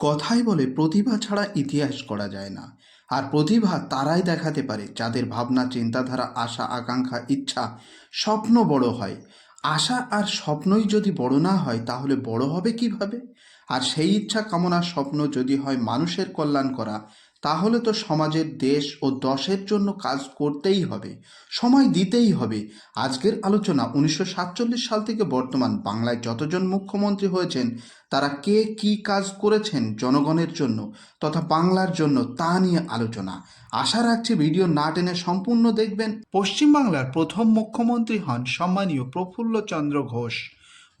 কথাই বলে প্রতিভা ছাড়া ইতিহাস করা যায় না। আর প্রতিভা তারাই দেখাতে পারে যাদের ভাবনা, চিন্তাধারা, আশা, আকাঙ্ক্ষা, ইচ্ছা স্বপ্ন বড় হয়। আশা আর স্বপ্নই যদি বড় না হয় তাহলে বড় হবে কীভাবে? আর সেই ইচ্ছা কামনা স্বপ্ন যদি হয় মানুষের কল্যাণ করা তাহলে তো সমাজের দেশ ও দশের জন্য কাজ করতেই হবে, সময় দিতেই হবে। আজকের আলোচনা উনিশশো সাতচল্লিশ সাল থেকে বর্তমান বাংলায় যতজন মুখ্যমন্ত্রী হয়েছেন, তারা কে কি কাজ করেছেন জনগণের জন্য তথা বাংলার জন্য তা নিয়ে আলোচনা। আশা রাখছি ভিডিও না টেনে সম্পূর্ণ দেখবেন। পশ্চিমবাংলার প্রথম মুখ্যমন্ত্রী হন সম্মানীয় প্রফুল্ল চন্দ্র ঘোষ।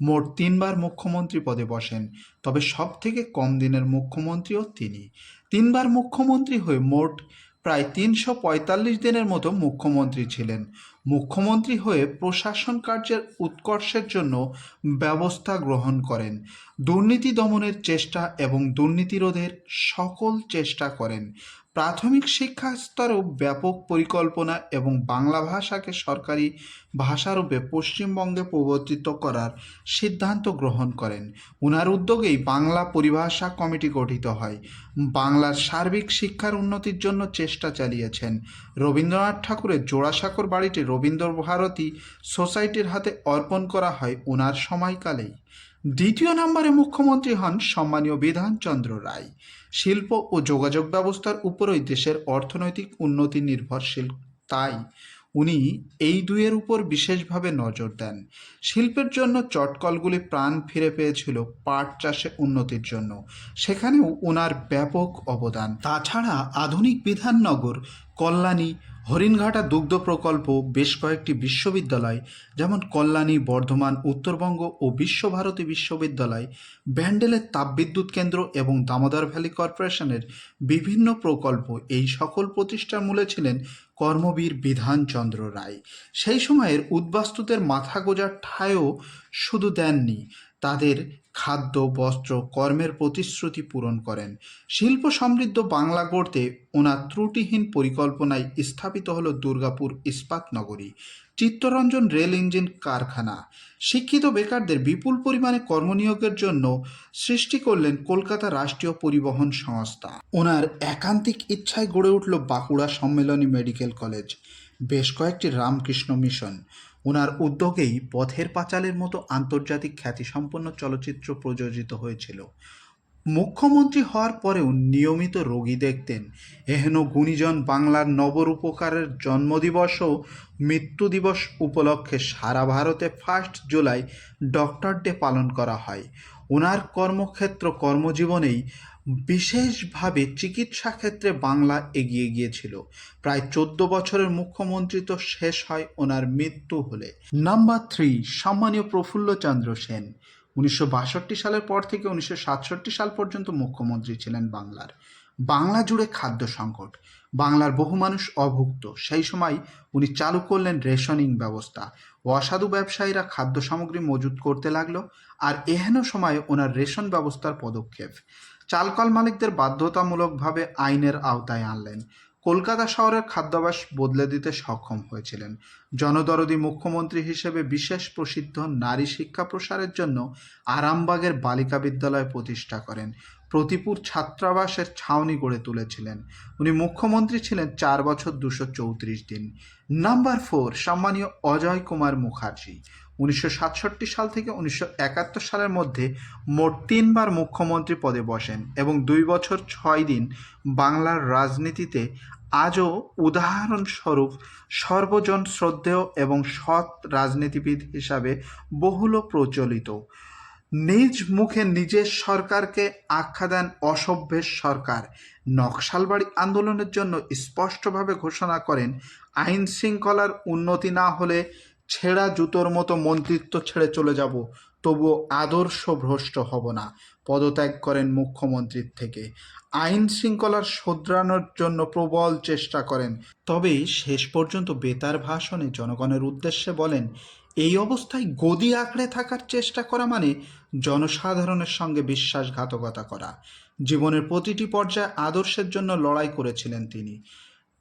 মোট তিনবার মুখ্যমন্ত্রী পদে বসেন, তবে সব থেকে কম দিনের মুখ্যমন্ত্রীও তিনি। তিনবার মুখ্যমন্ত্রী হয়ে মোট প্রায় তিনশো পঁয়তাল্লিশ দিনের মতো মুখ্যমন্ত্রী ছিলেন। মুখ্যমন্ত্রী হয়ে প্রশাসন কার্যের উৎকর্ষের জন্য ব্যবস্থা গ্রহণ করেন। দুর্নীতি দমনের চেষ্টা এবং দুর্নীতিরোধের সকল চেষ্টা করেন। প্রাথমিক শিক্ষা স্তরেও ব্যাপক পরিকল্পনা এবং বাংলা ভাষাকে সরকারি ভাষারূপে পশ্চিমবঙ্গে প্রবর্তিত করার সিদ্ধান্ত গ্রহণ করেন। উনার উদ্যোগেই বাংলা পরিভাষা কমিটি গঠিত হয়। বাংলার সার্বিক শিক্ষার উন্নতির জন্য চেষ্টা চালিয়েছেন। রবীন্দ্রনাথ ঠাকুরের জোড়াসাঁকোর বাড়িটি রবীন্দ্র ভারতী সোসাইটির হাতে অর্পণ করা হয় ওনার সময়কালেই। দ্বিতীয় নম্বরে মুখ্যমন্ত্রী হন সম্মানীয় বিধানচন্দ্র রায়। শিল্প ও যোগাযোগ ব্যবস্থার উপরই দেশের অর্থনৈতিক উন্নতি নির্ভরশীল, তাই উনি এই দুইয়ের উপর বিশেষভাবে নজর দেন। শিল্পের জন্য চটকলগুলি প্রাণ ফিরে পেয়েছিল পাট চাষে উন্নতির জন্য। সেখানেও ওনার ব্যাপক অবদান। তাছাড়া আধুনিক বিধাননগর, কল্যাণী হরিণঘাটা দুগ্ধ প্রকল্প বেশ কয়েকটি বিশ্ববিদ্যালয়, যেমন কল্যাণী, বর্ধমান, উত্তরবঙ্গ ও বিশ্বভারতী বিশ্ববিদ্যালয়, ব্যান্ডেলের তাপবিদ্যুৎ কেন্দ্র এবং দামোদর ভ্যালি কর্পোরেশনের বিভিন্ন প্রকল্প এই সকল প্রতিষ্ঠার মূলে ছিলেন কর্মবীর বিধানচন্দ্র রায়। সেই সময়ের উদ্বাস্তুদের মাথা গোজার ঠায়ও শুধু দেননি, তাদের খাদ্য, বস্ত্র, কর্মের প্রতিশ্রুতি পূরণ করেন। শিল্প সমৃদ্ধ বাংলা গড়তে ওনার ত্রুটিহীন পরিকল্পনায় স্থাপিত হল দুর্গাপুর ইস্পাত নগরী, চিত্তরঞ্জন রেল ইঞ্জিন কারখানা। শিক্ষিত বেকারদের বিপুল পরিমাণে কর্মনিয়োগের জন্য সৃষ্টি করলেন কলকাতা রাষ্ট্রীয় পরিবহন সংস্থা। ওনার একান্তিক ইচ্ছায় গড়ে উঠল বাঁকুড়া সম্মেলনী মেডিকেল কলেজ। বেশ কয়েকটি রামকৃষ্ণ মিশন। ওনার উদ্যোগেই পথের পাঁচালের মতো আন্তর্জাতিক খ্যাতিসম্পন্ন চলচ্চিত্র প্রযোজিত হয়েছিল। মুখ্যমন্ত্রী হওয়ার পরেও নিয়মিত রোগী দেখতেন। এহেন গুণীজন বাংলার নবরূপকারের জন্মদিবস ও মৃত্যু দিবস উপলক্ষে সারা ভারতে ফার্স্ট জুলাই ডক্টর ডে পালন করা হয়। ওনার কর্মক্ষেত্র কর্মজীবনেই বিশেষভাবে চিকিৎসা ক্ষেত্রে বাংলা এগিয়ে গিয়েছিল। প্রায় চোদ্দ বছরের মুখ্যমন্ত্রী তো শেষ হয় ওনার মৃত্যু হলে। নাম্বার থ্রি, সম্মানীয় প্রফুল্লচন্দ্র সেন। উনিশশো বাষট্টি সালের পর থেকে উনিশশো সাতষট্টি সাল পর্যন্ত মুখ্যমন্ত্রী ছিলেন বাংলার। বাংলা জুড়ে খাদ্য সংকট। বাংলার বহু মানুষ অভুক্ত। সেই সময় উনি চালু করলেন রেশনিং ব্যবস্থা। অসাধু ব্যবসায়ীরা খাদ্য সামগ্রী মজুত করতে লাগল। আর এহেন সময়ে ওনার রেশন ব্যবস্থার পদক্ষেপ। চালকল মালিকদের বাধ্যতামূলকভাবে আইনের আওতায় আনলেন। কলকাতা শহরের খাদ্যাভ্যাস বদলে দিতে সক্ষম হয়েছিলেন। জনদরদি মুখ্যমন্ত্রী হিসেবে বিশেষ প্রসিদ্ধ নারী শিক্ষা প্রসারের জন্য আরামবাগের বালিকা বিদ্যালয় প্রতিষ্ঠা করেন। প্রতিপুর ছাত্রাবাসের ছাউনি গড়ে তুলেছিলেন। উনি মুখ্যমন্ত্রী ছিলেন চার বছর দুশো চৌত্রিশ দিন। নাম্বার ফোর, সম্মানীয় অজয় কুমার মুখার্জি। উনিশশো সাতষট্টি সাল থেকে উনিশশো একাত্তর সালের মধ্যে মোট তিনবার মুখ্যমন্ত্রী পদে বসেন এবং দুই বছর ছয় দিন বাংলার রাজনীতিতে আজও উদাহরণস্বরূপ সর্বজন শ্রদ্ধেয় এবং সৎ রাজনীতিবিদ হিসাবে বহুল প্রচলিত। নিজ মুখে নিজের সরকারকে আখ্যা দেন অসভ্যের সরকার। নকশালবাড়ি আন্দোলনের জন্য স্পষ্টভাবে ঘোষণা করেন আইন শৃঙ্খলার উন্নতি না হলে ছেঁড়া জুতোর মতো মন্ত্রিত্ব ছেড়ে চলে যাব তবুও আদর্শ ভ্রষ্ট হব না, পদত্যাগ করেন মুখ্যমন্ত্রীর থেকে। আইন শৃঙ্খলার শোধরানোর জন্য প্রবল চেষ্টা করেন। তবে শেষ পর্যন্ত বেতার ভাষণে জনগণের উদ্দেশ্যে বলেন, এই অবস্থায় গদি আঁকড়ে থাকার চেষ্টা করা মানে জনসাধারণের সঙ্গে বিশ্বাসঘাতকতা করা। জীবনের প্রতিটি পর্যায়ে আদর্শের জন্য লড়াই করেছিলেন তিনি।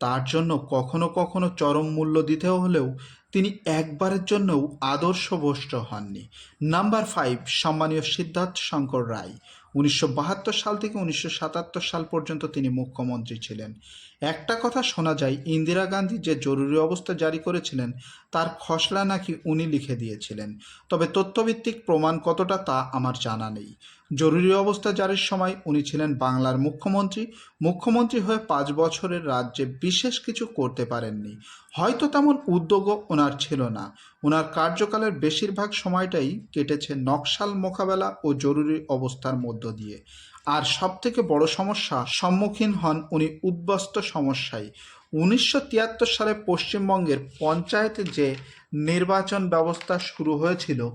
তার জন্য কখনো কখনো চরম মূল্য দিতে হলেও তিনি একবারের জন্যও আদর্শভ্রষ্ট হননি। নাম্বার ফাইভ, সম্মানীয় সিদ্ধার্থ শঙ্কর রায়। উনিশশো বাহাত্তর সাল থেকে উনিশশো সাতাত্তর সাল পর্যন্ত তিনি মুখ্যমন্ত্রী ছিলেন। একটা কথা শোনা যায়, ইন্দিরা গান্ধী যে জরুরি অবস্থা জারি করেছিলেন, তার খসড়া নাকি উনি লিখে দিয়েছিলেন। তবে তথ্যভিত্তিক প্রমাণ কতটা তা আমার জানা নেই। জরুরি অবস্থা জারির সময় উনি ছিলেন বাংলার মুখ্যমন্ত্রী। মুখ্যমন্ত্রী হয়ে পাঁচ বছরের রাজ্যে বিশেষ কিছু করতে পারেননি। হয়তো তেমন উদ্যোগও ওনার ছিল না। ওনার কার্যকালের বেশিরভাগ সময়টাই কেটেছে নকশাল মোকাবেলা ও জরুরি অবস্থার মধ্য দিয়ে। আর সব থেকে বড় সমস্যা সম্মুখীন হন উনি উদ্বস্ত সমস্যায়। উনিশশো তিয়াত্তর সালে পশ্চিমবঙ্গের পঞ্চায়েতে যে নির্বাচন ব্যবস্থা শুরু হয়েছিল,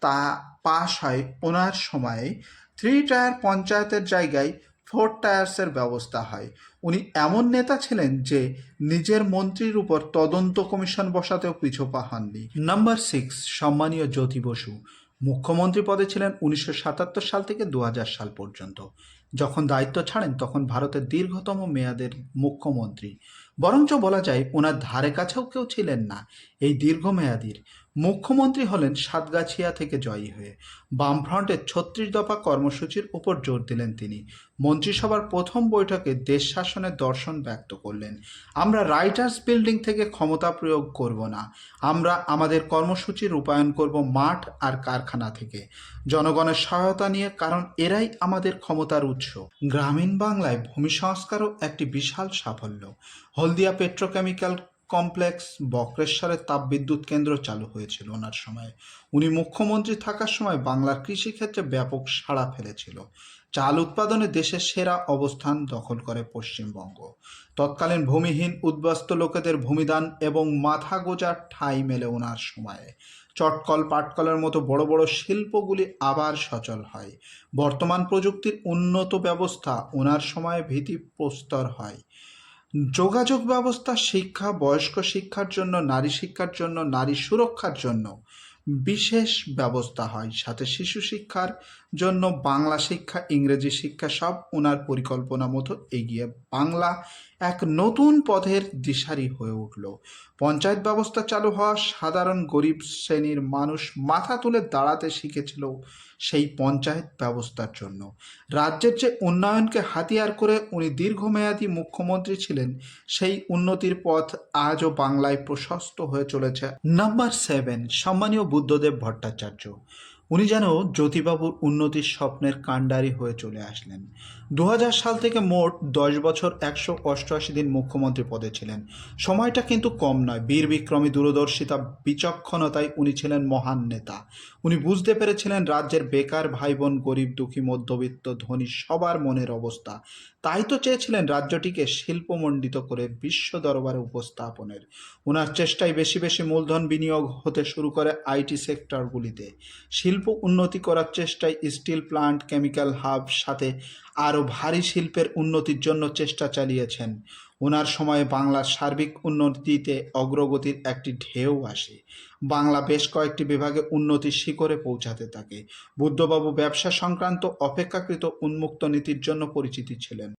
তা পাশ হয় ওনার সময়ে। থ্রি টায়ার পঞ্চায়েতের জায়গায় ফোর টায়ার্সের ব্যবস্থা হয়। উনি এমন নেতা ছিলেন যে নিজের মন্ত্রীর উপর তদন্ত কমিশন বসাতেও পিছপা হননি। নাম্বার সিক্স সম্মানীয় জ্যোতি বসু। মুখ্যমন্ত্রী পদে ছিলেন উনিশশো সাতাত্তর সাল থেকে দু হাজার সাল পর্যন্ত। যখন দায়িত্ব ছাড়েন, তখন ভারতের দীর্ঘতম মেয়াদের মুখ্যমন্ত্রী। বরঞ্চ বলা যায়, ওনার ধারে কাছেও কেউ ছিলেন না। এই দীর্ঘমেয়াদীর মুখ্যমন্ত্রী হলেন সাতগাছিয়া থেকে জয়ী হয়ে। বামফ্রন্টের ছত্রিশ দফা কর্মসূচির উপর জোর দিলেন তিনি। মন্ত্রিসভার প্রথম বৈঠকে দেশ শাসনের দর্শন ব্যক্ত করলেন। আমরা রাইটার্স বিল্ডিং থেকে ক্ষমতা প্রয়োগ করব না। আমরা আমাদের কর্মসূচি রূপায়ণ করব মাঠ আর কারখানা থেকে। জনগণের সহায়তা নিয়ে, কারণ এরাই আমাদের ক্ষমতার উৎস। গ্রামীণ বাংলায় ভূমি সংস্কারও একটি বিশাল সাফল্য। হলদিয়া পেট্রোকেমিক্যাল কমপ্লেক্স বক্রেশ্বরের তাপবিদ্যুৎ কেন্দ্র চালু হয়েছিল ওনার সময়ে। উনি মুখ্যমন্ত্রী থাকার সময় বাংলার কৃষিক্ষেত্রে ব্যাপক সাড়া ফেলেছিল। চাল উৎপাদনে দেশের সেরা অবস্থান দখল করে পশ্চিমবঙ্গ। তৎকালীন ভূমিহীন উদ্বাস্ত লোকেদের ভূমিদান এবং মাথা গোজার ঠাঁই মেলে ওনার সময়ে। চটকল পাটকলের মতো বড় বড় শিল্পগুলি আবার সচল হয়। বর্তমান প্রযুক্তির উন্নত ব্যবস্থা ওনার সময়ে ভীতি প্রস্তর হয়। যোগাযোগ ব্যবস্থা, শিক্ষা, বয়স্ক শিক্ষার জন্য, নারী শিক্ষার জন্য, নারী সুরক্ষার জন্য বিশেষ ব্যবস্থা হয়। সাথে শিশু শিক্ষার জন্য বাংলা শিক্ষা, ইংরেজি শিক্ষা সব ওনার পরিকল্পনা মতো এগিয়ে বাংলা এক নতুন পথের দিশারি হয়ে উঠল। পঞ্চায়েত ব্যবস্থা চালু হওয়া সাধারণ গরিব শ্রেণির মানুষ মাথা তুলে দাঁড়াতে শিখেছিল সেই পঞ্চায়েত ব্যবস্থার জন্য। রাজ্যের যে উন্নয়নকে হাতিয়ার করে উনি দীর্ঘমেয়াদী মুখ্যমন্ত্রী ছিলেন, সেই উন্নতির পথ আজও বাংলায় প্রশস্ত হয়ে চলেছে। নাম্বার সেভেন, সম্মানীয় বুদ্ধদেব ভট্টাচার্য। উনি যেন জ্যোতিবাবুর উন্নতির স্বপ্নের কাণ্ডারি হয়ে চলে আসলেন। দু হাজার সাল থেকে মোট দশ বছর একশো অষ্টআশি দিন মুখ্যমন্ত্রী পদে ছিলেন। সময়টা কিন্তু কম নয়। বীর বিক্রমী দূরদর্শিতা বিচক্ষণতায় উনি ছিলেন মহান নেতা। উনি বুঝতে পেরেছিলেন রাজ্যের বেকার ভাই বোন গরিব, দুঃখী, মধ্যবিত্ত, ধনী সবার মনের অবস্থা। তাই তো চেয়েছিলেন রাজ্যটিকে শিল্পমণ্ডিত করে বিশ্ব দরবারে উপস্থাপনের। ওনার চেষ্টায় বেশি বেশি মূলধন বিনিয়োগ হতে শুরু করে আইটি সেক্টরগুলিতে। শিল্প উন্নতি করার চেষ্টায় স্টিল প্লান্ট, কেমিক্যাল হাব, সাথে আরও ভারী শিল্পের উন্নতির জন্য চেষ্টা চালিয়েছেন। ওনার সময়ে বাংলার সার্বিক উন্নতিতে অগ্রগতির একটি ঢেউ আসে। বাংলা বেশ কয়েকটি বিভাগে উন্নতির শিখরে পৌঁছাতে থাকে। বুদ্ধবাবু ব্যবসা সংক্রান্ত অপেক্ষাকৃত উন্মুক্ত নীতির জন্য পরিচিতি ছিলেন।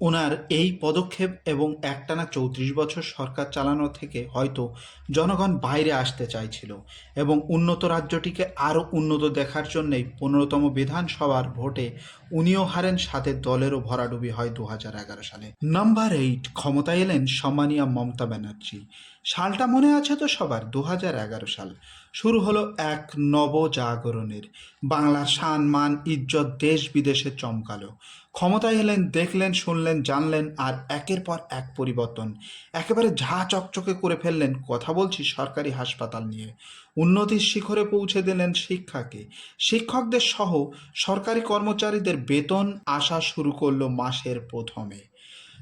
ওনার এই পদক্ষেপ এবং একটানা চৌত্রিশ বছর সরকার চালানো থেকে হয়তো জনগণ বাইরে আসতে চাইছিল এবং উন্নত রাজ্যটিকে আরও উন্নত দেখার জন্যই পনেরোতম বিধানসভার ভোটে উনিও হারেন, সাথে দলেরও ভরাডুবি হয় দু হাজার এগারো সালে। নাম্বার এইট, ক্ষমতায় এলেন সম্মানীয় মমতা ব্যানার্জি। সালটা মনে আছে তো সবার? দু হাজার এগারো সাল। শুরু হলো এক নবজাগরণের। বাংলার শান মান, ইজ্জত দেশ বিদেশে চমকালো। ক্ষমতায় এলেন, দেখলেন, শুনলেন, জানলেন, আর একের পর এক পরিবর্তন। একেবারে ঝা চকচকে করে ফেললেন, কথা বলছি সরকারি হাসপাতাল নিয়ে। উন্নতির শিখরে পৌঁছে দিলেন শিক্ষাকে। শিক্ষকদের সহ সরকারি কর্মচারীদের বেতন আসা শুরু করল মাসের প্রথমে।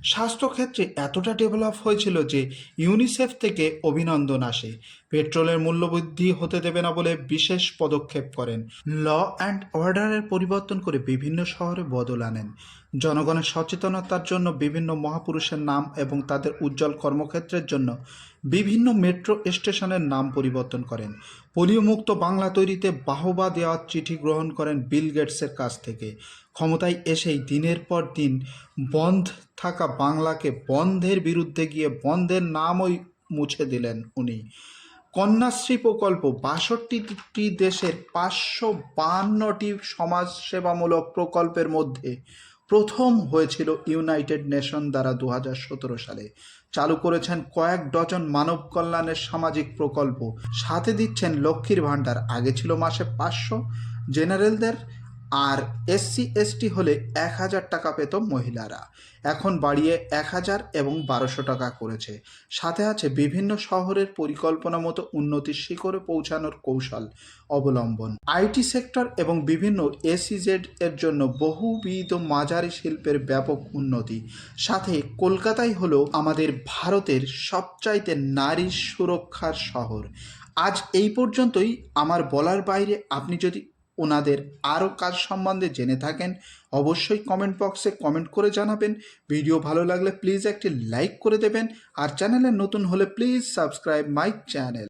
স্বাস্থ্যক্ষেত্রে এতটা ডেভেলপ হয়েছিল যে ইউনিসেফ থেকে অভিনন্দন আসে। পেট্রোলের মূল্যবৃদ্ধি হতে দেবে না বলে বিশেষ পদক্ষেপ করেন। ল অ্যান্ড অর্ডারের পরিবর্তন করে বিভিন্ন শহরে বদল আনেন। জনগণের সচেতনতার জন্য বিভিন্ন মহাপুরুষের নাম এবং তাদের উজ্জ্বল কর্মক্ষেত্রের জন্য বিভিন্ন মেট্রো স্টেশনের নাম পরিবর্তন করেন। পোলিওমুক্ত বাংলা তৈরিতে বাহবা দেওয়ার চিঠি গ্রহণ করেন বিল গেটসের কাছ থেকে। ক্ষমতায় এসেই দিনের পর দিন বন্ধ থাকা বাংলাকে বন্ধের বিরুদ্ধে গিয়ে বন্ধের নামই মুছে দিলেন উনি। কন্যাশ্রী প্রকল্প বাষট্টিটি দেশের পাঁচশো বাহান্নটি সমাজসেবামূলক প্রকল্পের মধ্যে প্রথম হয়েছিল ইউনাইটেড নেশন দ্বারা দু হাজার সতেরো সালে। চালু করেছেন কয়েক ডজন মানব কল্যাণের সামাজিক প্রকল্প। সাথে দিচ্ছেন লক্ষ্মীর ভাণ্ডার। আগে ছিল মাসে পাঁচশো। জেনারেলদের আর এসসি, এসটি হলে এক হাজার টাকা পেত মহিলারা। এখন বাড়িয়ে এক হাজার এবং বারোশো টাকা করেছে। সাথে আছে বিভিন্ন শহরের পরিকল্পনা মতো উন্নতির শিখরে পৌঁছানোর কৌশল অবলম্বন। আইটি সেক্টর এবং বিভিন্ন এসিজেড এর জন্য বহুবিধ মাঝারি শিল্পের ব্যাপক উন্নতি। সাথে কলকাতাই হলো আমাদের ভারতের সবচাইতে নারী সুরক্ষার শহর। আজ এই পর্যন্তই। আমার বলার বাইরে আপনি যদি ওনাদের আরও কাজ সম্বন্ধে জেনে থাকেন, অবশ্যই কমেন্ট বক্সে কমেন্ট করে জানাবেন। ভিডিও ভালো লাগলে প্লিজ একটি লাইক করে দেবেন। আর চ্যানেলে নতুন হলে প্লিজ সাবস্ক্রাইব মাই চ্যানেল